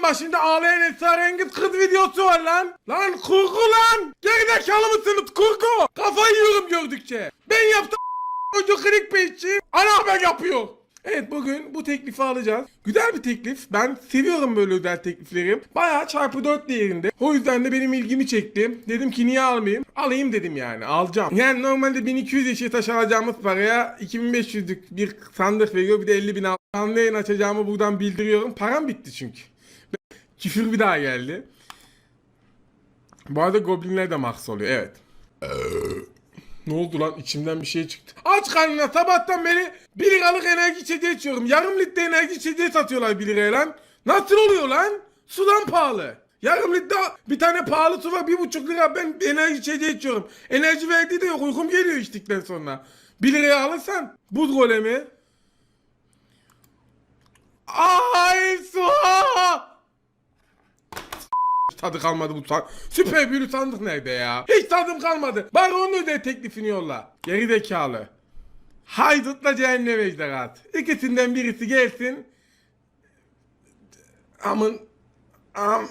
ekran başında ağlayan esrarengiz kız videosu var lan. Lan kurgu lan. Gerizekalı mısınız kurgu? Kafayı yiyorum gördükçe. Ben yaptım Çocuk clickbaitçi. Ana haber yapıyor. Evet bugün bu teklifi alacağız. Güzel bir teklif. Ben seviyorum böyle özel teklifleri. Bayağı çarpı 4 değerinde. O yüzden de benim ilgimi çekti. Dedim ki niye almayayım? Alayım dedim yani. Alacağım. Yani normalde 1200 yeşil taş alacağımız paraya 2500'lük bir sandık veriyor. Bir de 50 bin al. Açacağımı buradan bildiriyorum. Param bitti çünkü. Küfür bir daha geldi. Bu arada goblinler de max oluyor. Evet. Ne oldu lan içimden bir şey çıktı. Aç karnına sabahtan beri 1 liralık enerji içeceği içiyorum. Yarım litre enerji içeceği satıyorlar 1 liraya lan. Nasıl oluyor lan? Sudan pahalı. Yarım litre bir tane pahalı su var 1,5 lira ben enerji içeceği içiyorum. Enerji verdiği de yok uykum geliyor içtikten sonra. 1 liraya alırsan buz golemi. Ay su! Tadı kalmadı bu san- Süper büyülü sandık nerede ya? Hiç tadım kalmadı. Bari onun öde teklifini yolla. Geri zekalı. Haydutla cehennem ejderhat. İkisinden birisi gelsin. Amın. Am.